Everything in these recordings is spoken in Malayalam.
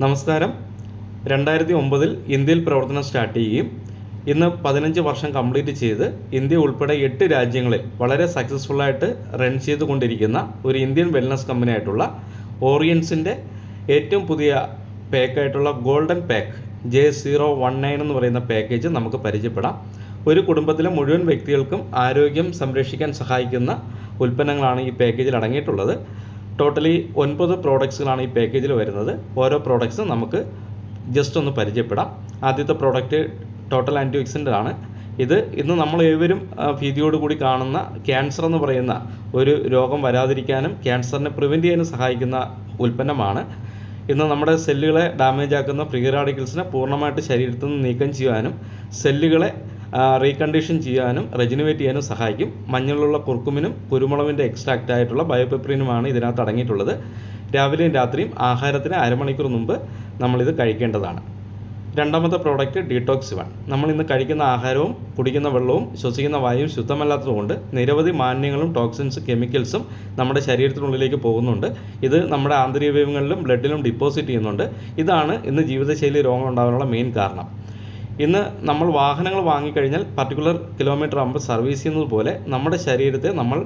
നമസ്കാരം. രണ്ടായിരത്തി ഒമ്പതിൽ ഇന്ത്യയിൽ പ്രവർത്തനം സ്റ്റാർട്ട് ചെയ്യുകയും ഇന്ന് പതിനഞ്ച് വർഷം കംപ്ലീറ്റ് ചെയ്ത് ഇന്ത്യ ഉൾപ്പെടെ എട്ട് രാജ്യങ്ങളിൽ വളരെ സക്സസ്ഫുള്ളായിട്ട് റൺ ചെയ്തുകൊണ്ടിരിക്കുന്ന ഒരു ഇന്ത്യൻ വെൽനസ് കമ്പനിയായിട്ടുള്ള ഓറിയൻസിന്റെ ഏറ്റവും പുതിയ പാക്കായിട്ടുള്ള golden pack J zero one nine എന്ന് പറയുന്ന പാക്കേജ് നമുക്ക് പരിചയപ്പെടാം. ഒരു കുടുംബത്തിലെ മുഴുവൻ വ്യക്തികൾക്കും ആരോഗ്യം സംരക്ഷിക്കാൻ സഹായിക്കുന്ന ഉൽപ്പന്നങ്ങളാണ് ഈ പാക്കേജിൽ അടങ്ങിയിട്ടുള്ളത്. ടോട്ടലി ഒൻപത് പ്രോഡക്ട്സുകളാണ് ഈ പാക്കേജിൽ വരുന്നത്. ഓരോ പ്രോഡക്ട്സും നമുക്ക് ജസ്റ്റ് ഒന്ന് പരിചയപ്പെടാം. ആദ്യത്തെ പ്രോഡക്റ്റ് ടോട്ടൽ ആന്റിഓക്സിഡന്റ് ആണ്. ഇത് ഇന്ന് നമ്മൾ ഏവരും ഭീതിയോട് ഭീതിയോടുകൂടി കാണുന്ന ക്യാൻസർ എന്ന് പറയുന്ന ഒരു രോഗം വരാതിരിക്കാനും ക്യാൻസറിനെ പ്രിവെന്റ് ചെയ്യാനും സഹായിക്കുന്ന ഉൽപ്പന്നമാണ്. ഇന്ന് നമ്മുടെ സെല്ലുകളെ ഡാമേജ് ആക്കുന്ന ഫ്രീ റാഡിക്കൽസിനെ പൂർണമായിട്ട് ശരീരത്തിൽ നിന്ന് നീക്കം ചെയ്യാനും സെല്ലുകളെ റീകണ്ടീഷൻ ചെയ്യാനും റെജിനുവേറ്റ് ചെയ്യാനും സഹായിക്കും. മഞ്ഞളിലുള്ള കുർക്കുമിനും കുരുമുളകിന്റെ എക്സ്ട്രാക്റ്റ് ആയിട്ടുള്ള ബയോപെപ്രിനുമാണ് ഇതിനകത്ത് അടങ്ങിയിട്ടുള്ളത്. രാവിലെയും രാത്രിയും ആഹാരത്തിന് അരമണിക്കൂർ മുമ്പ് നമ്മളിത് കഴിക്കേണ്ടതാണ്. രണ്ടാമത്തെ പ്രോഡക്റ്റ് ഡീടോക്സ് വൺ നമ്മൾ ഇന്ന് കഴിക്കുന്ന ആഹാരവും കുടിക്കുന്ന വെള്ളവും ശ്വസിക്കുന്ന വായുവും ശുദ്ധമല്ലാത്തതുകൊണ്ട് നിരവധി മാലിന്യങ്ങളും ടോക്സിൻസ് കെമിക്കൽസും നമ്മുടെ ശരീരത്തിനുള്ളിലേക്ക് പോകുന്നുണ്ട്. ഇത് നമ്മുടെ ആന്തരികവയവങ്ങളിലും ബ്ലഡിലും ഡിപ്പോസിറ്റ് ചെയ്യുന്നുണ്ട്. ഇതാണ് ഇന്ന് ജീവിതശൈലി രോഗം ഉണ്ടാകാനുള്ള മെയിൻ കാരണം. ഇന്ന് നമ്മൾ വാഹനങ്ങൾ വാങ്ങിക്കഴിഞ്ഞാൽ പർട്ടിക്കുലർ കിലോമീറ്റർ ആകുമ്പോൾ സർവീസ് ചെയ്യുന്നത് പോലെ നമ്മുടെ ശരീരത്തെ നമ്മൾ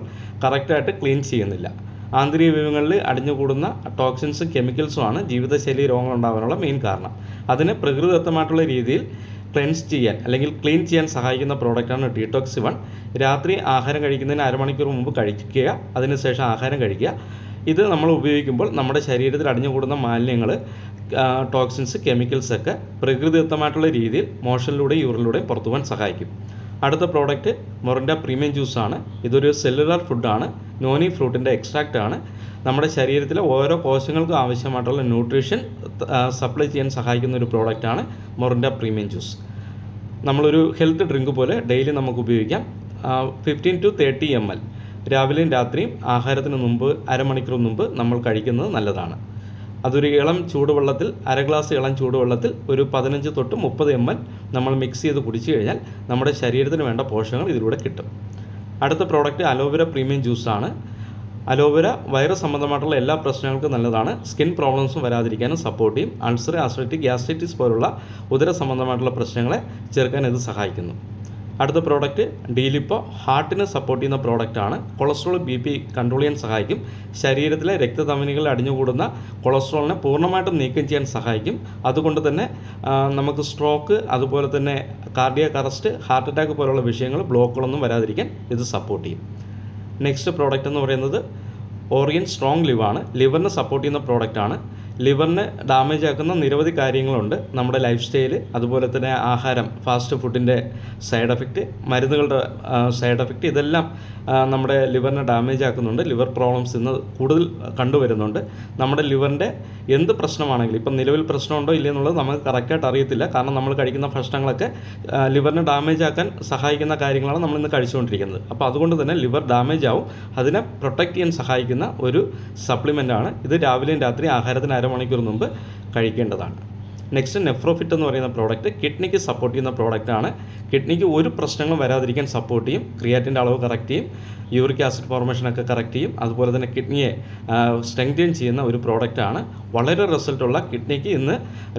കറക്റ്റായിട്ട് ക്ലീൻ ചെയ്യുന്നില്ല. ആന്തരിക വിവങ്ങളിൽ അടിഞ്ഞുകൂടുന്ന ടോക്സിൻസും കെമിക്കൽസുമാണ് ജീവിതശൈലി രോഗങ്ങൾ ഉണ്ടാകാനുള്ള മെയിൻ കാരണം. അതിന് പ്രകൃതിദത്തമായിട്ടുള്ള രീതിയിൽ ക്ലെൻസ് ചെയ്യാൻ അല്ലെങ്കിൽ ക്ലീൻ ചെയ്യാൻ സഹായിക്കുന്ന പ്രോഡക്റ്റാണ് ഡീടോക്സ് വൺ രാത്രി ആഹാരം കഴിക്കുന്നതിന് അരമണിക്കൂർ മുമ്പ് കഴിക്കുക അതിനുശേഷം ആഹാരം കഴിക്കുക. ഇത് നമ്മൾ ഉപയോഗിക്കുമ്പോൾ നമ്മുടെ ശരീരത്തിൽ അടിഞ്ഞുകൂടുന്ന മാലിന്യങ്ങൾ ടോക്സിൻസ് കെമിക്കൽസ് ഒക്കെ പ്രകൃതിദത്തമായിട്ടുള്ള രീതിയിൽ മോഷനിലൂടെയും യൂറിലൂടെയും പുറത്തു പോകാൻ സഹായിക്കും. അടുത്ത പ്രോഡക്റ്റ് മൊറിന്റെ പ്രീമിയം ജ്യൂസാണ് ഇതൊരു സെല്ലുലാർ ഫുഡാണ് നോനി ഫ്രൂട്ടിന്റെ എക്സ്ട്രാക്റ്റ് ആണ്. നമ്മുടെ ശരീരത്തിലെ ഓരോ കോശങ്ങൾക്കും ആവശ്യമായിട്ടുള്ള ന്യൂട്രീഷൻ സപ്ലൈ ചെയ്യാൻ സഹായിക്കുന്ന ഒരു പ്രോഡക്റ്റാണ് മൊറിന്റെ പ്രീമിയം ജ്യൂസ്. നമ്മളൊരു ഹെൽത്ത് ഡ്രിങ്ക് പോലെ ഡെയിലി നമുക്ക് ഉപയോഗിക്കാം. Fifteen to thirty M L രാവിലെയും രാത്രിയും ആഹാരത്തിന് മുമ്പ് അരമണിക്കൂർ മുമ്പ് നമ്മൾ കഴിക്കുന്നത് നല്ലതാണ്. അതൊരു ഇളം ചൂടുവെള്ളത്തിൽ അര ഗ്ലാസ് ഇളം ചൂടുവെള്ളത്തിൽ ഒരു പതിനഞ്ച് തൊട്ട് മുപ്പത് എം എൽ നമ്മൾ മിക്സ് ചെയ്ത് കുടിച്ചു കഴിഞ്ഞാൽ നമ്മുടെ ശരീരത്തിന് വേണ്ട പോഷകങ്ങൾ ഇതിലൂടെ കിട്ടും. അടുത്ത പ്രോഡക്റ്റ് അലോവേര പ്രീമിയം ജ്യൂസാണ് അലോവേര വൈറസ് സംബന്ധമായിട്ടുള്ള എല്ലാ പ്രശ്നങ്ങൾക്കും നല്ലതാണ്. സ്കിൻ പ്രോബ്ലംസും വരാതിരിക്കാനും സപ്പോർട്ട് ചെയ്യും. അൾസർ ആസ്ട്രൈറ്റിക് ഗ്യാസ്ട്രൈറ്റിസ് പോലുള്ള ഉദര സംബന്ധമായിട്ടുള്ള പ്രശ്നങ്ങളെ ചെറുക്കാൻ ഇത് സഹായിക്കുന്നു. അടുത്ത പ്രോഡക്റ്റ് ഡീലിപ്പോ ഹാർട്ടിനെ സപ്പോർട്ട് ചെയ്യുന്ന പ്രോഡക്റ്റാണ് കൊളസ്ട്രോൾ ബി പി കൺട്രോൾ ചെയ്യാൻ സഹായിക്കും. ശരീരത്തിലെ രക്തധമനികൾ അടിഞ്ഞുകൂടുന്ന കൊളസ്ട്രോളിനെ പൂർണമായിട്ടും നീക്കം ചെയ്യാൻ സഹായിക്കും. അതുകൊണ്ട് തന്നെ നമുക്ക് സ്ട്രോക്ക് അതുപോലെ തന്നെ കാർഡിയാക് അറസ്റ്റ് ഹാർട്ട് അറ്റാക്ക് പോലുള്ള വിഷയങ്ങൾ ബ്ലോക്കുകളൊന്നും വരാതിരിക്കാൻ ഇത് സപ്പോർട്ട് ചെയ്യും. നെക്സ്റ്റ് പ്രോഡക്റ്റ് എന്ന് പറയുന്നത് ഓറിയൻ സ്ട്രോങ് ലിവാണ് ലിവറിനെ സപ്പോർട്ട് ചെയ്യുന്ന പ്രോഡക്റ്റാണ് ലിവറിനെ ഡാമേജ് ആക്കുന്ന നിരവധി കാര്യങ്ങളുണ്ട് നമ്മുടെ ലൈഫ് സ്റ്റൈൽ അതുപോലെ തന്നെ ആഹാരം ഫാസ്റ്റ് ഫുഡിന്റെ സൈഡ് എഫക്റ്റ് മരുന്നുകളുടെ സൈഡ് എഫക്റ്റ് ഇതെല്ലാം നമ്മുടെ ലിവറിനെ ഡാമേജ് ആക്കുന്നുണ്ട്. ലിവർ പ്രോബ്ലംസ് ഇന്ന് കൂടുതൽ കണ്ടുവരുന്നുണ്ട്. നമ്മുടെ ലിവറിന്റെ എന്ത് പ്രശ്നമാണെങ്കിലും ഇപ്പം നിലവിൽ പ്രശ്നമുണ്ടോ ഇല്ല എന്നുള്ളത് നമുക്ക് കറക്റ്റായിട്ട് അറിയത്തില്ല. കാരണം നമ്മൾ കഴിക്കുന്ന ഭക്ഷണങ്ങളൊക്കെ ലിവറിനെ ഡാമേജ് ആക്കാൻ സഹായിക്കുന്ന കാര്യങ്ങളാണ് നമ്മൾ ഇന്ന് കഴിച്ചുകൊണ്ടിരിക്കുന്നത്. അപ്പോൾ അതുകൊണ്ട് തന്നെ ലിവർ ഡാമേജ് ആവും. അതിനെ പ്രൊട്ടക്റ്റ് ചെയ്യാൻ സഹായിക്കുന്ന ഒരു സപ്ലിമെന്റാണ് ഇത് രാവിലെയും രാത്രി ആഹാരത്തിന് അരമണിക്കൂർ മുമ്പ് കഴിക്കേണ്ടതാണ്. നെക്സ്റ്റ് നെഫ്രോഫിറ്റ് എന്ന് പറയുന്ന പ്രോഡക്റ്റ് കിഡ്നിക്ക് സപ്പോർട്ട് ചെയ്യുന്ന പ്രോഡക്റ്റാണ് കിഡ്നിക്ക് ഒരു പ്രശ്നങ്ങളും വരാതിരിക്കാൻ സപ്പോർട്ട് ചെയ്യും. ക്രിയാറ്റിന്റെ അളവ് കറക്റ്റ് ചെയ്യും. യൂറിക് ആസിഡ് ഫോർമേഷനൊക്കെ കറക്റ്റ് ചെയ്യും. അതുപോലെ തന്നെ കിഡ്നിയെ സ്ട്രെങ്തൻ ചെയ്യുന്ന ഒരു പ്രോഡക്റ്റാണ് വളരെ റിസൾട്ടുള്ള കിഡ്നിക്ക് ഇന്ന്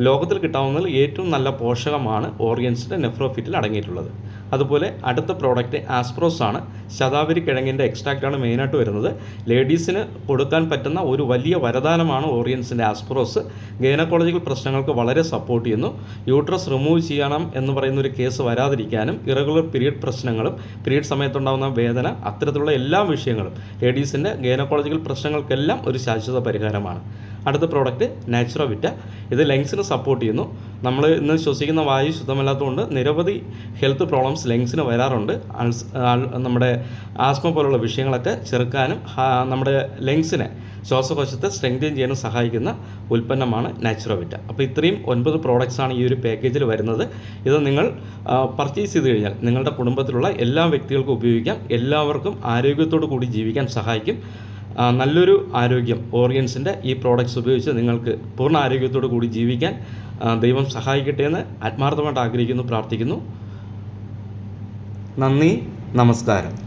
ലോകത്തിൽ കിട്ടാവുന്നതിൽ ഏറ്റവും നല്ല പോഷകമാണ് ഓറിയൻസിന്റെ നെഫ്രോഫിറ്റിൽ അടങ്ങിയിട്ടുള്ളത്. അതുപോലെ അടുത്ത പ്രോഡക്റ്റ് ആസ്പ്രോസ് ആണ്. ശതാവരി കിഴങ്ങിന്റെ എക്സ്ട്രാക്റ്റാണ് മെയിനായിട്ട് വരുന്നത്. ലേഡീസിന് കൊടുക്കാൻ പറ്റുന്ന ഒരു വലിയ വരദാനമാണ് ഓറിയൻസിന്റെ ആസ്പ്രോസ് ഗൈനക്കോളജിക്കൽ പ്രശ്നങ്ങൾക്ക് വളരെ സപ്പോർട്ട് ചെയ്യുന്നു. യൂട്രസ് റിമൂവ് ചെയ്യണം എന്ന് പറയുന്ന ഒരു കേസ് വരാതിരിക്കാനും ഇറഗുലർ പീരീഡ് പ്രശ്നങ്ങളും പീരീഡ് സമയത്തുണ്ടാകുന്ന വേദന അത്തരത്തിലുള്ള എല്ലാ വിഷയങ്ങളും ലേഡീസിന്റെ ഗൈനക്കോളജിക്കൽ പ്രശ്നങ്ങൾക്കെല്ലാം ഒരു ശാശ്വത പരിഹാരമാണ്. അടുത്ത പ്രോഡക്റ്റ് നാച്ചുറോവിറ്റ ഇത് ലങ്സിന് സപ്പോർട്ട് ചെയ്യുന്നു. നമ്മൾ ഇന്ന് ശ്വസിക്കുന്ന വായു ശുദ്ധമല്ലാത്തതുകൊണ്ട് നിരവധി ഹെൽത്ത് പ്രോബ്ലംസ് ലങ്സിന് വരാറുണ്ട്. നമ്മുടെ ആസ്മ പോലുള്ള വിഷയങ്ങളൊക്കെ ചെറുക്കാനും നമ്മുടെ ലങ്സിനെ ശ്വാസകോശത്തെ സ്ട്രെങ്തൻ ചെയ്യാനും സഹായിക്കുന്ന ഉൽപ്പന്നമാണ് നാച്ചുറോവിറ്റ അപ്പോൾ ഇത്രയും ഒൻപത് പ്രോഡക്റ്റ്സാണ് ഈ ഒരു പാക്കേജിൽ വരുന്നത്. ഇത് നിങ്ങൾ പർച്ചേസ് ചെയ്ത് കഴിഞ്ഞാൽ നിങ്ങളുടെ കുടുംബത്തിലുള്ള എല്ലാ വ്യക്തികൾക്കും ഉപയോഗിക്കാം. എല്ലാവർക്കും ആരോഗ്യത്തോടു കൂടി ജീവിക്കാൻ സഹായിക്കും. നല്ലൊരു ആരോഗ്യം ഓറിയൻസിന്റെ ഈ പ്രോഡക്റ്റ്സ് ഉപയോഗിച്ച് നിങ്ങൾക്ക് പൂർണ ആരോഗ്യത്തോടു കൂടി ജീവിക്കാൻ ദൈവം സഹായിക്കട്ടെ എന്ന് ആത്മാർത്ഥമായിട്ട് ആഗ്രഹിക്കുന്നു പ്രാർത്ഥിക്കുന്നു. നന്ദി നമസ്കാരം.